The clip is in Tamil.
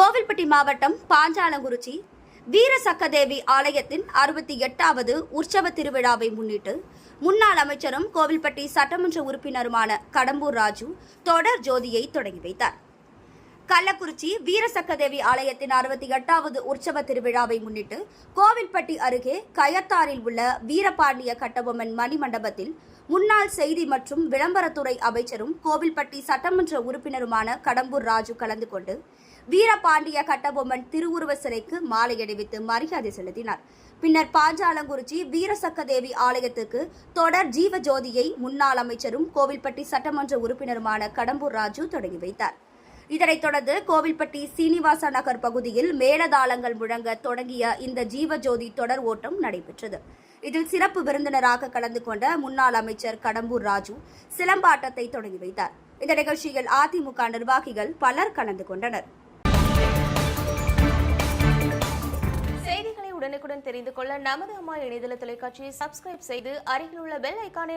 கோவில்பட்டி மாவட்டம் பாஞ்சாலங்குறிச்சி வீரசக்கதேவி ஆலயத்தின் அறுபத்தி எட்டாவது உற்சவ திருவிழாவை முன்னிட்டு முன்னாள் அமைச்சரும் கோவில்பட்டி சட்டமன்ற உறுப்பினருமான கடம்பூர் ராஜு தொடர் ஜோதியை தொடங்கி வைத்தார். கள்ளக்குறிச்சி வீரசக்கதேவி ஆலயத்தின் அறுபத்தி எட்டாவது உற்சவ திருவிழாவை முன்னிட்டு கோவில்பட்டி அருகே கயத்தாரில் உள்ள வீரபாண்டிய கட்டபொம்மன் மணிமண்டபத்தில் முன்னாள் செய்தி மற்றும் விளம்பரத்துறை அமைச்சரும் கோவில்பட்டி சட்டமன்ற உறுப்பினருமான கடம்பூர் ராஜு கலந்து கொண்டு வீரபாண்டிய கட்டபொம்மன் திருவுருவ சிலைக்கு மாலை அணிவித்து மரியாதை செலுத்தினார். பின்னர் பாஞ்சாலங்குறிச்சி வீரசக்கதேவி ஆலயத்துக்கு தொடர் ஜீவ ஜோதியை முன்னாள் அமைச்சரும் கோவில்பட்டி சட்டமன்ற உறுப்பினருமான கடம்பூர் ராஜு தொடங்கி வைத்தார். இதனைத் தொடர்ந்து கோவில்பட்டி சீனிவாச நகர் பகுதியில் மேலதாளங்கள் முழங்க தொடங்கிய இந்த ஜீவஜோதி தொடர் ஓட்டம் நடைபெற்றது. இதில் சிறப்பு விருந்தினராக கலந்து கொண்ட முன்னாள் அமைச்சர் கடம்பூர் ராஜு சிலம்பாட்டத்தை தொடங்கி வைத்தார். இந்த நிகழ்ச்சியில் அதிமுக நிர்வாகிகள் பலர் கலந்து கொண்டனர். செய்திகளை உடனுக்குடன் தெரிந்து கொள்ள நமது அம்மா இணையதள தொலைக்காட்சியை சப்ஸ்கிரைப் செய்து அருகில் உள்ள பெல் ஐக்கானை